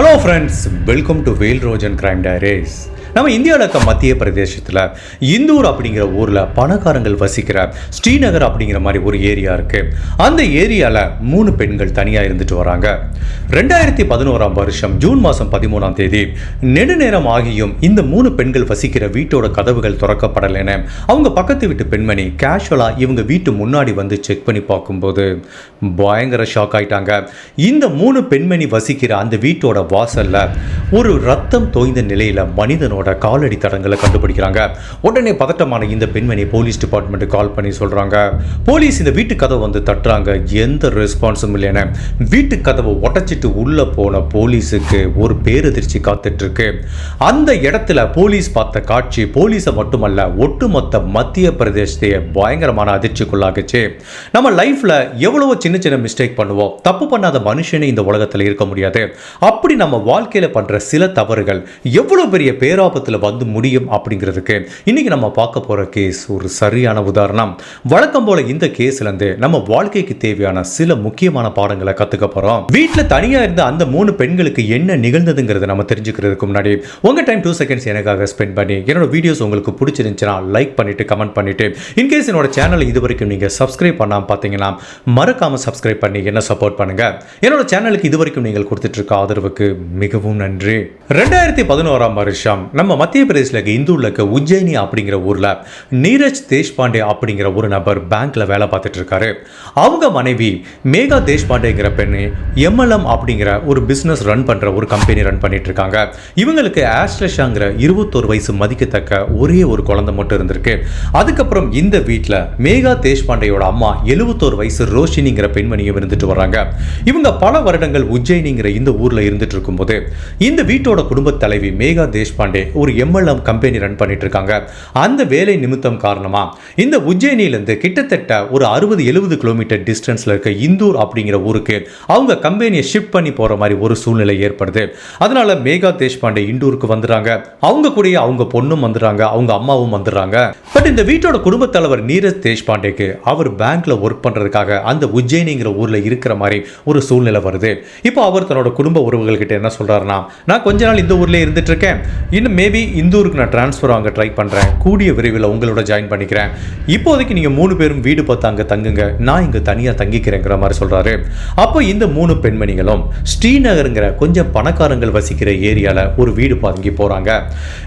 Hello friends, welcome to Whale Rojan Crime Diaries. நம்ம இந்தியாவில் இருக்க மத்திய பிரதேசத்தில் இந்தூர் அப்படிங்கிற ஊரில் பணக்காரங்கள் வசிக்கிற ஸ்ரீநகர் அப்படிங்கிற மாதிரி ஒரு ஏரியா இருக்குது அந்த ஏரியாவில் மூணு பெண்கள் தனியாக இருந்துட்டு வராங்க ரெண்டாயிரத்தி பதினோராம் வருஷம் ஜூன் மாதம் பதிமூணாம் தேதி நெடுநேரம் ஆகியும் இந்த மூணு பெண்கள் வசிக்கிற வீட்டோட கதவுகள் திறக்கப்படலைன்னு அவங்க பக்கத்து வீட்டு பெண்மணி கேஷுவலாக இவங்க வீட்டு முன்னாடி வந்து செக் பண்ணி பார்க்கும்போது பயங்கர ஷாக் ஆயிட்டாங்க இந்த மூணு பெண்மணி வசிக்கிற அந்த வீட்டோட வாசலில் ஒரு ரத்தம் தோய்ந்த நிலையில் மனிதனோட பெண்மணியோட காலடி தடங்களை கண்டுபிடிக்கிறாங்க உடனே பதட்டமான இந்த பெண்மணி போலீஸ் டிபார்ட்மெண்ட்டு கால் பண்ணி சொல்கிறாங்க போலீஸ் இந்த வீட்டு கதவை வந்து தட்டுறாங்க எந்த ரெஸ்பான்ஸும் இல்லைன்னு வீட்டு கதவை உடச்சிட்டு உள்ளே போன போலீஸுக்கு ஒரு பேரதிர்ச்சி காத்துட்ருக்கு அந்த இடத்துல போலீஸ் பார்த்த காட்சி போலீஸை மட்டுமல்ல ஒட்டுமொத்த மத்திய பிரதேசத்தையே பயங்கரமான அதிர்ச்சிக்குள்ளாகுச்சு நம்ம லைஃப்பில் எவ்வளவோ சின்ன சின்ன மிஸ்டேக் பண்ணுவோம் தப்பு பண்ணாத மனுஷனே இந்த உலகத்தில் இருக்க முடியாது அப்படி நம்ம வாழ்க்கையில் பண்ணுற சில தவறுகள் எவ்வளோ பெரிய பேரா பரிதாபத்தில் வந்து முடியும் அப்படிங்கிறதுக்கு இன்றைக்கி நம்ம பார்க்க போகிற கேஸ் ஒரு சரியான உதாரணம் வழக்கம் போல் இந்த கேஸ்லேருந்து நம்ம வாழ்க்கைக்கு தேவையான சில முக்கியமான பாடங்களை கற்றுக்க போகிறோம் வீட்டில் தனியாக இருந்த அந்த மூணு பெண்களுக்கு என்ன நிகழ்ந்ததுங்கிறத நம்ம தெரிஞ்சுக்கிறதுக்கு முன்னாடி உங்கள் டைம் டூ செகண்ட்ஸ் எனக்காக ஸ்பெண்ட் பண்ணி என்னோட வீடியோஸ் உங்களுக்கு பிடிச்சிருந்துச்சுன்னா லைக் பண்ணிவிட்டு கமெண்ட் பண்ணிவிட்டு இன்கேஸ் என்னோட சேனலை இது வரைக்கும் நீங்கள் சப்ஸ்கிரைப் பண்ணாமல் பார்த்தீங்கன்னா மறக்காமல் சப்ஸ்கிரைப் பண்ணி என்ன சப்போர்ட் பண்ணுங்கள் என்னோட சேனலுக்கு இது வரைக்கும் நீங்கள் கொடுத்துட்ருக்க ஆதரவுக்கு மிகவும் நன்றி ரெண்டாயிரத்தி பதினோராம் வருஷம் நம்ம மத்திய பிரதேசில் இருக்க இந்தூரில் இருக்க உஜ்ஜயினி அப்படிங்கிற ஊரில் நீரஜ் தேஷ்பாண்டே அப்படிங்கிற ஒரு நபர் பேங்க்கில் வேலை பார்த்துட்டு இருக்காரு அவங்க மனைவி மேகா தேஷ்பாண்டேங்கிற பெண் எம்எல்எம் அப்படிங்கிற ஒரு பிஸ்னஸ் ரன் பண்ணுற ஒரு கம்பெனி ரன் பண்ணிட்டு இருக்காங்க இவங்களுக்கு ஆஸ்ட்ரஷாங்கிற இருபத்தோரு வயசு மதிக்கத்தக்க ஒரே ஒரு குழந்தை மட்டும் இருந்திருக்கு அதுக்கப்புறம் இந்த வீட்டில் மேகா தேஷ்பாண்டேயோட அம்மா எழுபத்தோரு வயசு ரோஷினிங்கிற பெண்மணியும் இருந்துட்டு வராங்க இவங்க பல வருடங்கள் உஜ்ஜயினிங்கிற இந்த ஊரில் இருந்துட்டு இருக்கும்போது இந்த வீட்டோட குடும்பத் தலைவி மேகா தேஷ்பாண்டே ஒரு எம்எல்எம் கம்பெனி ரன் பண்ணிட்டு இருக்காங்க அந்த வேலை நிமித்தம் காரணமா இந்த உஜ்ஜயினிலேருந்து கிட்டத்தட்ட ஒரு அறுபது எழுபது கிலோமீட்டர் டிஸ்டன்ஸ்ல இருக்க இந்தூர் அப்படிங்கிற ஊருக்கு அவங்க கம்பெனியை ஷிஃப்ட் பண்ணி போற மாதிரி ஒரு சூழ்நிலை ஏற்படுது அதனால மேகா தேஷ்பாண்டே இந்தூருக்கு வந்துறாங்க அவங்க கூட அவங்க பொண்ணும் வந்துறாங்க அவங்க அம்மாவும் வந்துடுறாங்க பட் இந்த வீட்டோட குடும்பத் தலைவர் நீரஜ் தேஷ்பாண்டேக்கு அவர் பேங்க்ல ஒர்க் பண்றதுக்காக அந்த உஜ்ஜயினிங்கிற ஊர்ல இருக்கிற மாதிரி ஒரு சூழ்நிலை வருது இப்போ அவர் தன்னோட குடும்ப உறவுகள் கிட்ட என்ன சொல்றாருன்னா நான் கொஞ்ச நாள் இந்த ஊர்லயே இருந்துட்டு இருக்கேன் இன்னும் மேபி இந்தூருக்கு நான் ட்ரான்ஸ்ஃபர் வாங்க ட்ரை பண்ணுறேன் கூடிய விரைவில் உங்களோட ஜாயின் பண்ணிக்கிறேன் இப்போதைக்கு நீங்கள் மூணு பேரும் வீடு பார்த்து அங்கே தங்குங்க நான் இங்கே தனியாக தங்கிக்கிறேங்கிற மாதிரி சொல்கிறாரு அப்போ இந்த மூணு பெண்மணிகளும் ஸ்ரீநகருங்கிற கொஞ்சம் பணக்காரங்கள் வசிக்கிற ஏரியாவில் ஒரு வீடு பாதுங்கி போகிறாங்க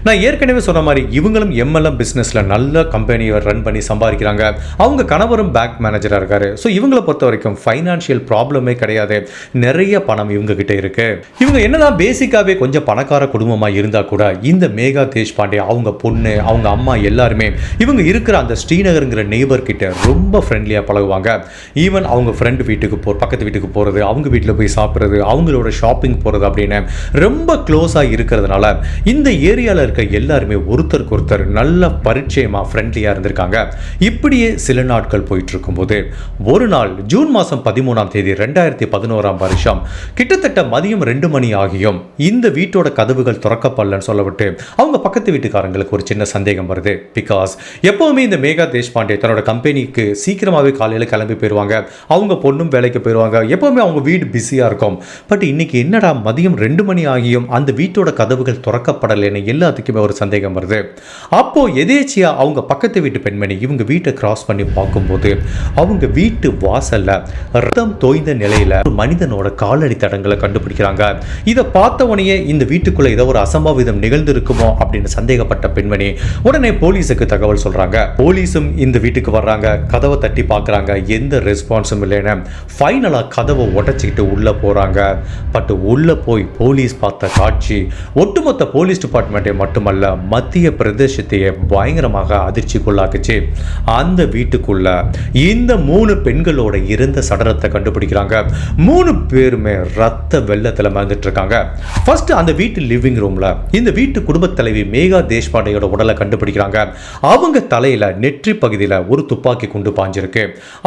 நான் ஏற்கனவே சொன்ன மாதிரி இவங்களும் எம்எல்எம் பிஸ்னஸில் நல்ல கம்பெனியை ரன் பண்ணி சம்பாதிக்கிறாங்க அவங்க கணவரும் பேங்க் மேனேஜராக இருக்காரு ஸோ இவங்களை பொறுத்த வரைக்கும் ஃபைனான்ஷியல் ப்ராப்ளமே கிடையாது நிறைய பணம் இவங்க கிட்ட இருக்கு இவங்க என்னதான் பேசிக்காகவே கொஞ்சம் பணக்கார குடும்பமாக இருந்தால் கூட இந்த மேகா தேஷ்பாண்டே அவங்க பொண்ணு அவங்க அம்மா எல்லாருமே இவங்க இருக்கிற அந்த ஸ்ரீநகருங்கிற நெய்பர்கிட்ட ரொம்ப ஃப்ரெண்ட்லியாக பழகுவாங்க ஈவன் அவங்க ஃப்ரெண்டு வீட்டுக்கு போ பக்கத்து வீட்டுக்கு போகிறது அவங்க வீட்டில் போய் சாப்பிட்றது அவங்களோட ஷாப்பிங் போகிறது அப்படின்னு ரொம்ப க்ளோஸாக இருக்கிறதுனால இந்த ஏரியாவில் இருக்க எல்லாருமே ஒருத்தருக்கு ஒருத்தர் நல்ல பரிச்சயமாக ஃப்ரெண்ட்லியாக இருந்திருக்காங்க இப்படியே சில நாட்கள் போயிட்டு இருக்கும்போது ஒரு நாள் ஜூன் மாதம் பதிமூணாம் தேதி ரெண்டாயிரத்தி பதினோராம் வருஷம் கிட்டத்தட்ட மதியம் ரெண்டு மணி ஆகியும் இந்த வீட்டோட கதவுகள் திறக்கப்படலன்னு சொல்லப்பட்டு அவங்க பக்கத்து வீட்டுக்காரங்களுக்கு ஒரு சின்ன சந்தேகம் வருது பிகாஸ் எப்போவுமே இந்த மேகா தேஷ்பாண்டே தன்னோட கம்பெனிக்கு சீக்கிரமாகவே காலையில் கிளம்பி போயிடுவாங்க அவங்க பொண்ணும் வேலைக்கு போயிடுவாங்க எப்போவுமே அவங்க வீடு பிஸியாக இருக்கும் பட் இன்றைக்கி என்னடா மதியம் ரெண்டு மணி ஆகியும் அந்த வீட்டோட கதவுகள் திறக்கப்படலைன்னு எல்லாத்துக்குமே ஒரு சந்தேகம் வருது அப்போது எதேச்சியாக அவங்க பக்கத்து வீட்டு பெண்மணி இவங்க வீட்டை கிராஸ் பண்ணி பார்க்கும்போது அவங்க வீட்டு வாசலில் ரத்தம் தோய்ந்த நிலையில் ஒரு மனிதனோட காலடி தடங்களை கண்டுபிடிக்கிறாங்க இதை பார்த்த உடனே இந்த வீட்டுக்குள்ளே ஏதோ ஒரு அசம்பாவிதம் நிகழ்ந்து இருக்குமோ அப்படின்னு சந்தேகப்பட்ட பெண்மணி உடனே போலீஸுக்கு தகவல் சொல்றாங்க போலீஸும் இந்த வீட்டுக்கு வர்றாங்க கதவை தட்டி பார்க்குறாங்க எந்த ரெஸ்பான்ஸும் இல்லைன்னு ஃபைனலாக கதவை உடச்சிக்கிட்டு உள்ளே போகிறாங்க பட் உள்ளே போய் போலீஸ் பார்த்த காட்சி ஒட்டுமொத்த போலீஸ் டிபார்ட்மெண்ட்டை மட்டுமல்ல மத்திய பிரதேசத்தையே பயங்கரமாக அதிர்ச்சிக்குள்ளாக்குச்சு அந்த வீட்டுக்குள்ள இந்த மூணு பெண்களோட இருந்த சடலத்தை கண்டுபிடிக்கிறாங்க மூணு பேருமே ரத்த வெள்ளத்தில் மறந்துட்டு இருக்காங்க ஃபர்ஸ்ட் அந்த வீட்டு லிவிங் ரூமில் இந்த வீட்டு குடும்ப தலைவி மேகா தேஷ்பாண்டையோட உடலை கண்டுபிடிக்கிறாங்க அவங்க தலையில் நெற்றி பகுதியில் ஒரு துப்பாக்கி குண்டு பாஞ்சிருக்கு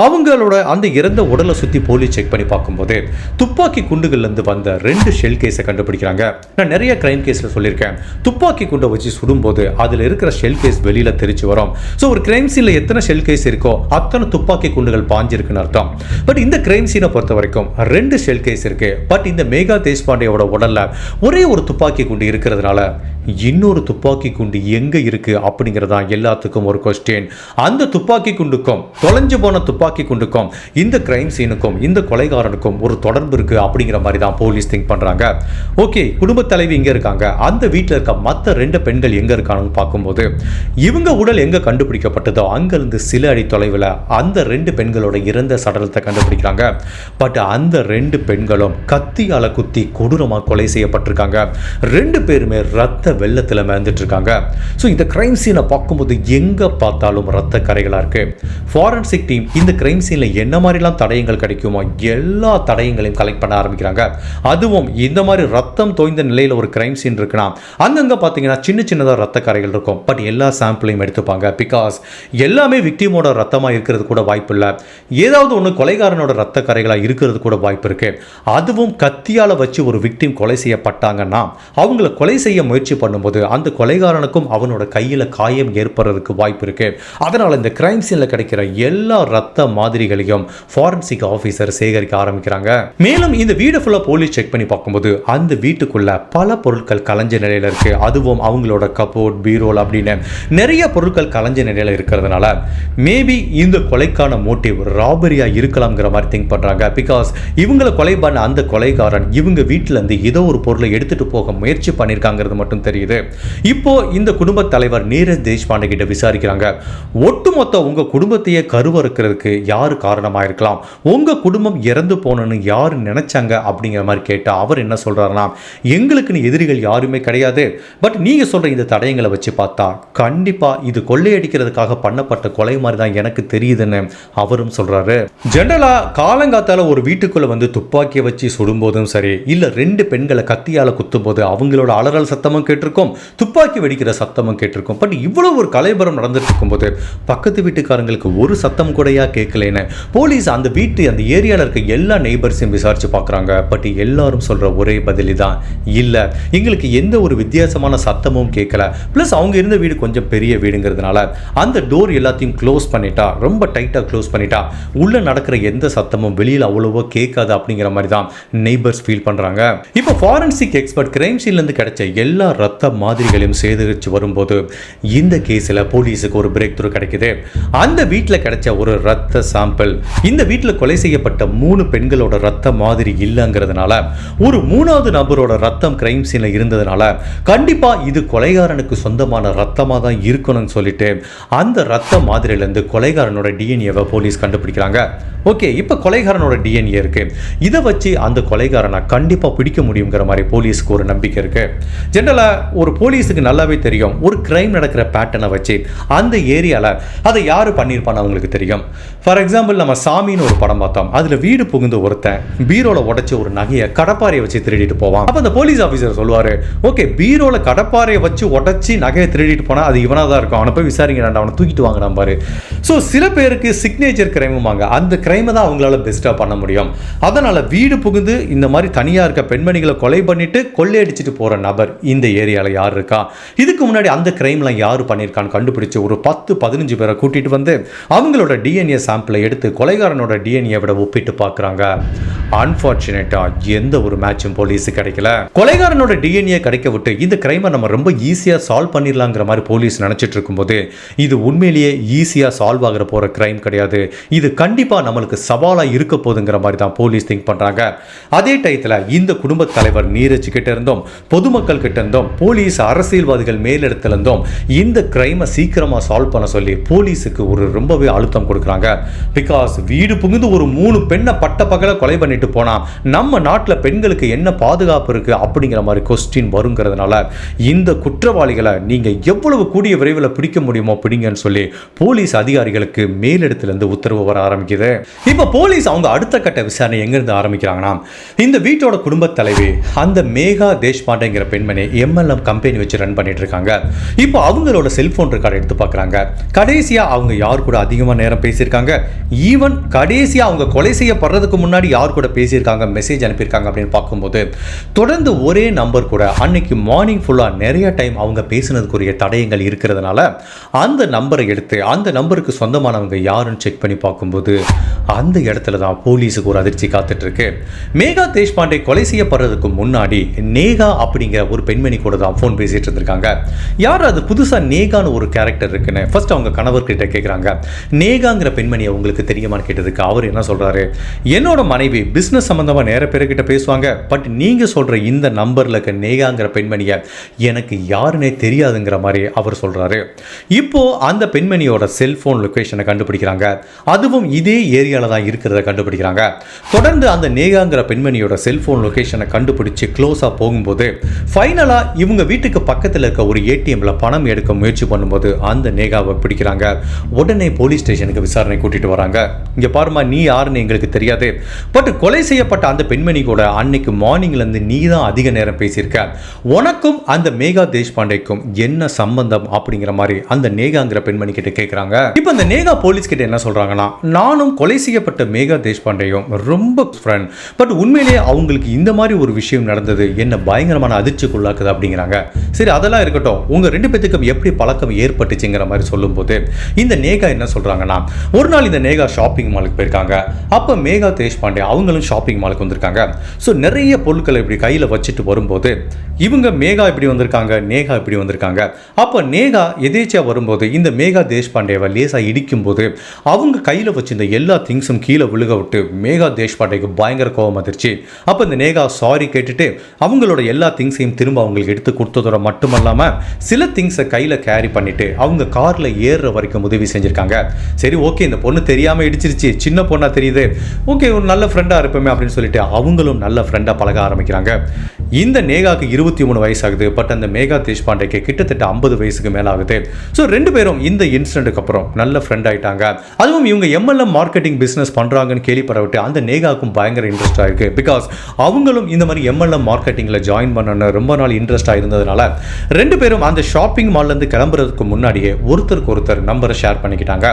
அவங்களோட அந்த இறந்த உடலை சுற்றி போலீஸ் செக் பண்ணி பார்க்கும்போது துப்பாக்கி குண்டுகள்லேருந்து வந்த ரெண்டு ஷெல் கேஸை கண்டுபிடிக்கிறாங்க நான் நிறைய கிரைம் கேஸில் சொல்லியிருக்கேன் துப்பாக்கி குண்டை வச்சு சுடும்போது அதில் இருக்கிற ஷெல் கேஸ் வெளியில் தெரிச்சு வரும் ஸோ ஒரு கிரைம் சீன்ல எத்தனை ஷெல் கேஸ் இருக்கோ அத்தனை துப்பாக்கி குண்டுகள் பாஞ்சிருக்குன்னு அர்த்தம் பட் இந்த கிரைம் சீனை பொறுத்த வரைக்கும் ரெண்டு ஷெல் கேஸ் இருக்கு பட் இந்த மேகா தேஷ்பாண்டேயோட உடல்ல ஒரே ஒரு துப்பாக்கி குண்டு இருக்கிறதுனால இன்னொரு துப்பாக்கி குண்டு எங்கே இருக்குது அப்படிங்கறதா எல்லாத்துக்கும் ஒரு கொஸ்டின் அந்த துப்பாக்கி குண்டுக்கும் தொலைஞ்சு போன துப்பாக்கி குண்டுக்கும் இந்த கிரைம் சீனுக்கும் இந்த கொலைகாரனுக்கும் ஒரு தொடர்பு இருக்குது அப்படிங்கிற மாதிரி தான் போலீஸ் திங்க் பண்ணுறாங்க ஓகே குடும்ப தலைவி இங்கே இருக்காங்க அந்த வீட்டில் இருக்க மற்ற ரெண்டு பெண்கள் எங்கே இருக்காங்கன்னு பார்க்கும்போது இவங்க உடல் எங்கே கண்டுபிடிக்கப்பட்டதோ அங்கேருந்து சில அடி தொலைவில் அந்த ரெண்டு பெண்களோட இறந்த சடலத்தை கண்டுபிடிக்கிறாங்க பட் அந்த ரெண்டு பெண்களும் கத்தியால் குத்தி கொடூரமாக கொலை செய்யப்பட்டிருக்காங்க ரெண்டு பேருமே ரத்த வெள்ளத்தில் இருக்காங்க ஸோ இந்த கிரைம் சீனை பார்க்கும்போது எங்கே பார்த்தாலும் ரத்த கரைகளாக இருக்கு ஃபாரன்சிக் டீம் இந்த கிரைம் சீனில் என்ன மாதிரிலாம் தடயங்கள் கிடைக்குமோ எல்லா தடயங்களையும் கலெக்ட் பண்ண ஆரம்பிக்கிறாங்க அதுவும் இந்த மாதிரி ரத்தம் தோய்ந்த நிலையில் ஒரு கிரைம் சீன் இருக்குன்னா அங்கங்கே பார்த்தீங்கன்னா சின்ன சின்னதாக ரத்த கரைகள் இருக்கும் பட் எல்லா சாம்பிளையும் எடுத்துப்பாங்க பிகாஸ் எல்லாமே விக்டிமோட ரத்தமாக இருக்கிறது கூட வாய்ப்பு இல்லை ஏதாவது ஒன்று கொலைகாரனோட ரத்த கரைகளாக இருக்கிறது கூட வாய்ப்பு இருக்குது அதுவும் கத்தியால் வச்சு ஒரு விக்டிம் கொலை செய்யப்பட்டாங்கன்னா அவங்கள கொலை செய்ய முயற்சி பண்ணும்போது அந்த கொலைகாரனுக்கும் அவனோட கையில் காயம் ஏற்படுறதுக்கு வாய்ப்பு இருக்குது அதனால் இந்த கிரைம் சீனில் கிடைக்கிற எல்லா ரத்த மாதிரிகளையும் ஃபாரன்சிக் ஆஃபீஸர் சேகரிக்க ஆரம்பிக்கிறாங்க மேலும் இந்த வீடு ஃபுல்லாக போலீஸ் செக் பண்ணி பார்க்கும்போது அந்த வீட்டுக்குள்ள பல பொருட்கள் கலைஞ்ச நிலையில் இருக்குது அதுவும் அவங்களோட கபோர்ட் பீரோல் அப்படின்னு நிறைய பொருட்கள் கலைஞ்ச நிலையில் இருக்கிறதுனால மேபி இந்த கொலைக்கான மோட்டிவ் ராபரியாக இருக்கலாம்ங்கிற மாதிரி திங்க் பண்ணுறாங்க பிகாஸ் இவங்களை கொலை பண்ண அந்த கொலைகாரன் இவங்க வீட்டிலேருந்து ஏதோ ஒரு பொருளை எடுத்துகிட்டு போக முயற்சி பண்ணியிருக்காங்கிறது மட்டும் தெரியும் தெரியுது இப்போ இந்த குடும்ப தலைவர் நீரஜ் தேஷ்பாண்டே கிட்ட விசாரிக்கிறாங்க ஒட்டுமொத்த உங்க குடும்பத்தையே கருவறுக்கிறதுக்கு யார் காரணமா இருக்கலாம் உங்க குடும்பம் இறந்து போனன்னு யார் நினைச்சாங்க அப்படிங்கிற மாதிரி கேட்டா அவர் என்ன சொல்றாருன்னா எங்களுக்குன்னு எதிரிகள் யாருமே கிடையாது பட் நீங்க சொல்ற இந்த தடயங்களை வச்சு பார்த்தா கண்டிப்பா இது கொள்ளையடிக்கிறதுக்காக பண்ணப்பட்ட கொலை மாதிரி தான் எனக்கு தெரியுதுன்னு அவரும் சொல்றாரு ஜெனரலா காலங்காத்தால ஒரு வீட்டுக்குள்ள வந்து துப்பாக்கியை வச்சு சுடும் போதும் சரி இல்ல ரெண்டு பெண்களை கத்தியால குத்தும் போது அவங்களோட அலறல் சத்தமும் கேட்டு கேட்டிருக்கோம் துப்பாக்கி வெடிக்கிற சத்தமும் கேட்டிருக்கோம் பட் இவ்வளோ ஒரு கலைபுரம் நடந்துட்டு இருக்கும்போது பக்கத்து வீட்டுக்காரங்களுக்கு ஒரு சத்தம் கூடயா கேட்கலன்னு போலீஸ் அந்த வீட்டு அந்த ஏரியாவில் இருக்க எல்லா நெய்பர்ஸையும் விசாரிச்சு பார்க்குறாங்க பட் எல்லாரும் சொல்கிற ஒரே பதிலி தான் இல்லை எங்களுக்கு எந்த ஒரு வித்தியாசமான சத்தமும் கேட்கல ப்ளஸ் அவங்க இருந்த வீடு கொஞ்சம் பெரிய வீடுங்கிறதுனால அந்த டோர் எல்லாத்தையும் க்ளோஸ் பண்ணிட்டா ரொம்ப டைட்டாக க்ளோஸ் பண்ணிட்டா உள்ளே நடக்கிற எந்த சத்தமும் வெளியில் அவ்வளோவோ கேட்காது அப்படிங்கிற மாதிரி தான் நெய்பர்ஸ் ஃபீல் பண்ணுறாங்க இப்போ ஃபாரன்சிக் எக்ஸ்பர்ட் கிரைம் சீன்லேருந்து கிடைச்ச எல்லா ரத்த ரத்த மாதிரிகளையும் சேகரித்து வரும்போது இந்த கேஸில் போலீஸுக்கு ஒரு பிரேக் த்ரூ கிடைக்குது அந்த வீட்டில் கிடைச்ச ஒரு ரத்த சாம்பிள் இந்த வீட்டில் கொலை செய்யப்பட்ட மூணு பெண்களோட ரத்த மாதிரி இல்லைங்கிறதுனால ஒரு மூணாவது நபரோட ரத்தம் கிரைம் சீனில் இருந்ததுனால கண்டிப்பாக இது கொலைகாரனுக்கு சொந்தமான ரத்தமாக தான் இருக்கணும்னு சொல்லிட்டு அந்த ரத்த மாதிரியிலேருந்து கொலைகாரனோட டிஎன்ஏவை போலீஸ் கண்டுபிடிக்கிறாங்க ஓகே இப்போ கொலைகாரனோட டிஎன்ஏ இருக்கு இதை வச்சு அந்த கொலைகாரனை கண்டிப்பாக பிடிக்க முடியுங்கிற மாதிரி போலீஸ்க்கு ஒரு நம்பிக்கை இருக்கு ஜென்ரலாக ஒரு போலீஸுக்கு நல்லாவே தெரியும் ஒரு கிரைம் நடக்கிற பேட்டனை வச்சு அந்த ஏரியாவில் அதை யார் பண்ணியிருப்பான்னு அவங்களுக்கு தெரியும் ஃபார் எக்ஸாம்பிள் நம்ம சாமின்னு ஒரு படம் பார்த்தோம் அதில் வீடு புகுந்து ஒருத்தன் பீரோவில் உடச்சி ஒரு நகையை கடப்பாறையை வச்சு திருடிட்டு போவான் அப்போ அந்த போலீஸ் ஆஃபீஸர் சொல்லுவார் ஓகே பீரோவில் கடப்பாறையை வச்சு உடச்சி நகையை திருடிட்டு போனால் அது இவனாக தான் இருக்கும் அவனை போய் விசாரிங்கடா அவனை தூக்கிட்டு வாங்கினா பாரு ஸோ சில பேருக்கு சிக்னேச்சர் கிரைமுமாங்க அந்த கிரைமை தான் அவங்களால பெஸ்ட்டாக பண்ண முடியும் அதனால் வீடு புகுந்து இந்த மாதிரி தனியாக இருக்க பெண்மணிகளை கொலை பண்ணிட்டு கொள்ளையடிச்சிட்டு போகிற நபர் இந்த ஏரியா ஏரியாவில் யார் இருக்கா இதுக்கு முன்னாடி அந்த கிரைமில் யார் பண்ணியிருக்கான்னு கண்டுபிடிச்சி ஒரு பத்து பதினஞ்சு பேரை கூட்டிகிட்டு வந்து அவங்களோட டிஎன்ஏ சாம்பிளை எடுத்து கொலைகாரனோட டிஎன்ஏ விட ஒப்பிட்டு பார்க்குறாங்க அன்ஃபார்ச்சுனேட்டாக எந்த ஒரு மேட்சும் போலீஸு கிடைக்கல கொலைகாரனோட டிஎன்ஏ கிடைக்க விட்டு இந்த கிரைமை நம்ம ரொம்ப ஈஸியாக சால்வ் பண்ணிடலாங்கிற மாதிரி போலீஸ் நினச்சிட்டு இருக்கும்போது இது உண்மையிலேயே ஈஸியாக சால்வ் ஆகிற போகிற கிரைம் கிடையாது இது கண்டிப்பாக நம்மளுக்கு சவாலாக இருக்க போதுங்கிற மாதிரி தான் போலீஸ் திங்க் பண்ணுறாங்க அதே டயத்தில் இந்த குடும்பத் தலைவர் நீரஜ் கிட்ட இருந்தும் பொதுமக்கள் கிட்ட இருந்தும் போலீஸ் அரசியல்வாதிகள் மேலிடத்திலிருந்தும் இந்த கிரைமை சீக்கிரமாக சால்வ் பண்ண சொல்லி போலீஸுக்கு ஒரு ரொம்பவே அழுத்தம் கொடுக்குறாங்க பிகாஸ் வீடு புகுந்து ஒரு மூணு பெண்ணை பட்ட பகல கொலை பண்ணிட்டு போனால் நம்ம நாட்டில் பெண்களுக்கு என்ன பாதுகாப்பு இருக்குது அப்படிங்கிற மாதிரி கொஸ்டின் வருங்கிறதுனால இந்த குற்றவாளிகளை நீங்கள் எவ்வளவு கூடிய விரைவில் பிடிக்க முடியுமோ பிடிங்கன்னு சொல்லி போலீஸ் அதிகாரிகளுக்கு மேலிடத்திலிருந்து உத்தரவு வர ஆரம்பிக்குது இப்போ போலீஸ் அவங்க அடுத்த கட்ட விசாரணை எங்கேருந்து ஆரம்பிக்கிறாங்கன்னா இந்த வீட்டோட குடும்பத் தலைவி அந்த மேகா தேஷ்பாண்டேங்கிற பெண்மணி எம்எல் நல்ல கம்பெனி வச்சு ரன் பண்ணிட்டு இருக்காங்க இப்போ அவங்களோட செல்போன் ரெக்கார்டு எடுத்து பார்க்குறாங்க கடைசியாக அவங்க யார் கூட அதிகமாக நேரம் பேசியிருக்காங்க ஈவன் கடைசியாக அவங்க கொலை செய்யப்படுறதுக்கு முன்னாடி யார் கூட பேசியிருக்காங்க மெசேஜ் அனுப்பியிருக்காங்க அப்படின்னு பார்க்கும்போது தொடர்ந்து ஒரே நம்பர் கூட அன்னைக்கு மார்னிங் ஃபுல்லாக நிறைய டைம் அவங்க பேசினதுக்குரிய தடயங்கள் இருக்கிறதுனால அந்த நம்பரை எடுத்து அந்த நம்பருக்கு சொந்தமானவங்க யாருன்னு செக் பண்ணி பார்க்கும்போது அந்த இடத்துல தான் போலீஸுக்கு ஒரு அதிர்ச்சி காத்துட்ருக்கு மேகா தேஷ்பாண்டே கொலை செய்யப்படுறதுக்கு முன்னாடி நேகா அப்படிங்கிற ஒரு பெண்மணி கூட கூட தான் ஃபோன் பேசிகிட்டு இருந்திருக்காங்க யார் அது புதுசாக நேகான்னு ஒரு கேரக்டர் இருக்குன்னு ஃபஸ்ட் அவங்க கணவர்கிட்ட கேட்குறாங்க நேகாங்கிற பெண்மணி அவங்களுக்கு தெரியுமான்னு கேட்டதுக்கு அவர் என்ன சொல்கிறாரு என்னோட மனைவி பிஸ்னஸ் சம்மந்தமாக நேர பேர்கிட்ட பேசுவாங்க பட் நீங்கள் சொல்கிற இந்த நம்பரில் இருக்க நேகாங்கிற பெண்மணியை எனக்கு யாருன்னே தெரியாதுங்கிற மாதிரி அவர் சொல்கிறாரு இப்போது அந்த பெண்மணியோட செல்ஃபோன் லொக்கேஷனை கண்டுபிடிக்கிறாங்க அதுவும் இதே ஏரியாவில் தான் இருக்கிறத கண்டுபிடிக்கிறாங்க தொடர்ந்து அந்த நேகாங்கிற பெண்மணியோட செல்ஃபோன் லொக்கேஷனை கண்டுபிடிச்சி க்ளோஸாக போகும்போது ஃபைனலாக இவங்க வீட்டுக்கு பக்கத்தில் இருக்க ஒரு ஏடிஎம்ல பணம் எடுக்க முயற்சி பண்ணும்போது அந்த நேகாவை பிடிக்கிறாங்க உடனே போலீஸ் ஸ்டேஷனுக்கு விசாரணை கூட்டிட்டு வராங்க இங்க பாருமா நீ யாருன்னு எங்களுக்கு தெரியாது பட் கொலை செய்யப்பட்ட அந்த பெண்மணி கூட அன்னைக்கு மார்னிங்ல இருந்து நீ தான் அதிக நேரம் பேசியிருக்க உனக்கும் அந்த மேகா தேஷ்பாண்டேக்கும் என்ன சம்பந்தம் அப்படிங்கிற மாதிரி அந்த நேகாங்கிற பெண்மணி கிட்ட கேட்குறாங்க இப்போ அந்த நேகா போலீஸ் கிட்ட என்ன சொல்றாங்கன்னா நானும் கொலை செய்யப்பட்ட மேகா தேஷ்பாண்டேயும் ரொம்ப ஃப்ரெண்ட் பட் உண்மையிலேயே அவங்களுக்கு இந்த மாதிரி ஒரு விஷயம் நடந்தது என்ன பயங்கரமான அதிர்ச்சிக்குள்ளாக்குது அப்படிங்கிற அப்படிங்கிறாங்க சரி அதெல்லாம் இருக்கட்டும் உங்கள் ரெண்டு பேத்துக்கும் எப்படி பழக்கம் ஏற்பட்டுச்சுங்கிற மாதிரி சொல்லும்போது இந்த நேகா என்ன சொல்கிறாங்கன்னா ஒரு நாள் இந்த நேகா ஷாப்பிங் மாலுக்கு போயிருக்காங்க அப்போ மேகா தேஷ்பாண்டே அவங்களும் ஷாப்பிங் மாலுக்கு வந்திருக்காங்க ஸோ நிறைய பொருட்களை இப்படி கையில் வச்சுட்டு வரும்போது இவங்க மேகா இப்படி வந்திருக்காங்க நேகா இப்படி வந்திருக்காங்க அப்போ நேகா எதேச்சியாக வரும்போது இந்த மேகா தேஷ்பாண்டேவை லேசாக இடிக்கும்போது அவங்க கையில் வச்சிருந்த எல்லா திங்ஸும் கீழே விழுக விட்டு மேகா தேஷ்பாண்டேக்கு பயங்கர கோபம் அதிர்ச்சி அப்போ இந்த நேகா சாரி கேட்டுட்டு அவங்களோட எல்லா திங்ஸையும் திரும்ப அவங்களுக்கு எடுத்து எடுத்து கொடுத்ததோட மட்டுமல்லாமல் சில திங்ஸை கையில் கேரி பண்ணிவிட்டு அவங்க காரில் ஏறுற வரைக்கும் உதவி செஞ்சுருக்காங்க சரி ஓகே இந்த பொண்ணு தெரியாமல் இடிச்சிருச்சு சின்ன பொண்ணாக தெரியுது ஓகே ஒரு நல்ல ஃப்ரெண்டாக இருப்போமே அப்படின்னு சொல்லிட்டு அவங்களும் நல்ல ஃப்ரெண்டாக பழக ஆரம்பிக்கிறாங்க இந்த நேகாக்கு இருபத்தி மூணு வயசாகுது பட் அந்த மேகா தேஷ்பாண்டேக்கு கிட்டத்தட்ட ஐம்பது வயசுக்கு மேலே ஆகுது ஸோ ரெண்டு பேரும் இந்த இன்சிடென்ட்டுக்கு அப்புறம் நல்ல ஃப்ரெண்ட் ஆயிட்டாங்க அதுவும் இவங்க எம்எல்எம் மார்க்கெட்டிங் பிஸ்னஸ் பண்ணுறாங்கன்னு கேள்விப்படவிட்டு அந்த நேகாக்கும் பயங்கர இன்ட்ரெஸ்ட் ஆயிருக்கு பிகாஸ் அவங்களும் இந்த மாதிரி எம்எல்எம் மார்க்கெட்டிங்கில் ஜாயின் பண்ணணும் ரொம்ப நாள் இன்ட்ரெஸ்ட்டாக இருந்ததுனால ரெண்டு பேரும் அந்த ஷாப்பிங் மால்லேருந்து கிளம்புறதுக்கு முன்னாடியே ஒருத்தருக்கு ஒருத்தர் நம்பரை ஷேர் பண்ணிக்கிட்டாங்க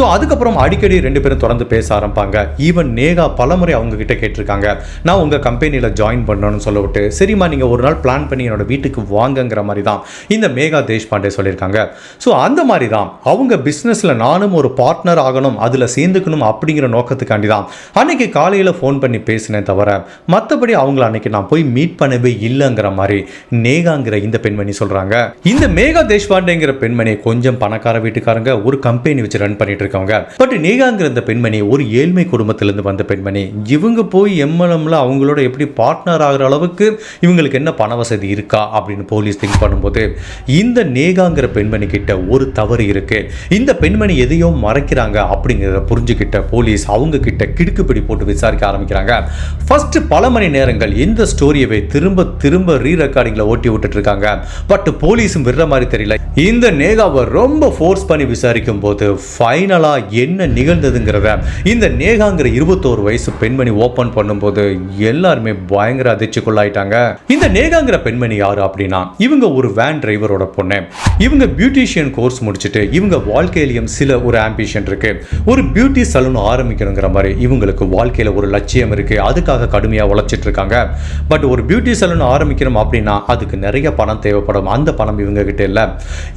ஸோ அதுக்கப்புறம் அடிக்கடி ரெண்டு பேரும் தொடர்ந்து பேச ஆரம்பிப்பாங்க ஈவன் நேகா பலமுறை அவங்க கிட்ட கேட்டிருக்காங்க நான் உங்கள் கம்பெனியில் ஜாயின் பண்ணணும்னு சொல்லிவிட்டு சரிம்மா நீங்கள் ஒரு நாள் பிளான் பண்ணி என்னோட வீட்டுக்கு வாங்கங்கிற மாதிரி தான் இந்த மேகா தேஷ்பாண்டே சொல்லியிருக்காங்க ஸோ அந்த மாதிரி தான் அவங்க பிஸ்னஸில் நானும் ஒரு பார்ட்னர் ஆகணும் அதில் சேர்ந்துக்கணும் அப்படிங்கிற நோக்கத்துக்காண்டி தான் அன்னைக்கு காலையில் ஃபோன் பண்ணி பேசினேன் தவிர மற்றபடி அவங்கள அன்னைக்கு நான் போய் மீட் பண்ணவே இல்லைங்கிற மாதிரி நேகாங்கிற இந்த பெண்மணி சொல்கிறாங்க இந்த மேகா தேஷ்பாண்டேங்கிற பெண்மணி கொஞ்சம் பணக்கார வீட்டுக்காரங்க ஒரு கம்பெனி வச்சு ரன் பண்ணிட்டு இருக்கவங்க பட் நேகாங்கிற இந்த பெண்மணி ஒரு ஏழ்மை குடும்பத்திலேருந்து வந்த பெண்மணி இவங்க போய் எம்எல்எம்ல அவங்களோட எப்படி பார்ட்னர் ஆகிற அளவுக்கு இவங்களுக்கு என்ன பண வசதி இருக்கா அப்படின்னு போலீஸ் திங்க் பண்ணும்போது இந்த நேகாங்கிற பெண்மணி கிட்ட ஒரு தவறு இருக்கு இந்த பெண்மணி எதையோ மறைக்கிறாங்க அப்படிங்கிறத புரிஞ்சுக்கிட்ட போலீஸ் அவங்க கிட்ட கிடுக்குப்பிடி போட்டு விசாரிக்க ஆரம்பிக்கிறாங்க ஃபர்ஸ்ட் பல மணி நேரங்கள் இந்த ஸ்டோரியவை திரும்ப திரும்ப ரீ ரெக்கார்டிங்ல ஓட்டி விட்டுட்டு இருக்காங்க பட் போலீஸும் விடுற மாதிரி தெரியல இந்த நேகாவை ரொம்ப ஃபோர்ஸ் பண்ணி விசாரிக்கும் போது ஃபைனலா என்ன நிகழ்ந்ததுங்கிறத இந்த நேகாங்கிற இருபத்தோரு வயசு பெண்மணி ஓப்பன் பண்ணும்போது எல்லாருமே பயங்கர அதிர்ச்சிக்குள்ளாயிட்டாங்க இந்த நேகாங்கிற பெண்மணி யாரு அப்படின்னா இவங்க ஒரு வேன் டிரைவரோட பொண்ணு இவங்க பியூட்டிஷியன் கோர்ஸ் முடிச்சுட்டு இவங்க வாழ்க்கையிலும் சில ஒரு ஆம்பிஷன் இருக்கு ஒரு பியூட்டி சலூன் ஆரம்பிக்கணுங்கிற மாதிரி இவங்களுக்கு வாழ்க்கையில் ஒரு லட்சியம் இருக்கு அதுக்காக கடுமையாக உழைச்சிட்டு இருக்காங்க பட் ஒரு பியூட்டி சலூன் ஆரம்பிக்கணும் அப்படின்னா அதுக்கு நிறைய பணம் தேவைப்படும் அந்த பணம் இவங்க கிட்ட இல்லை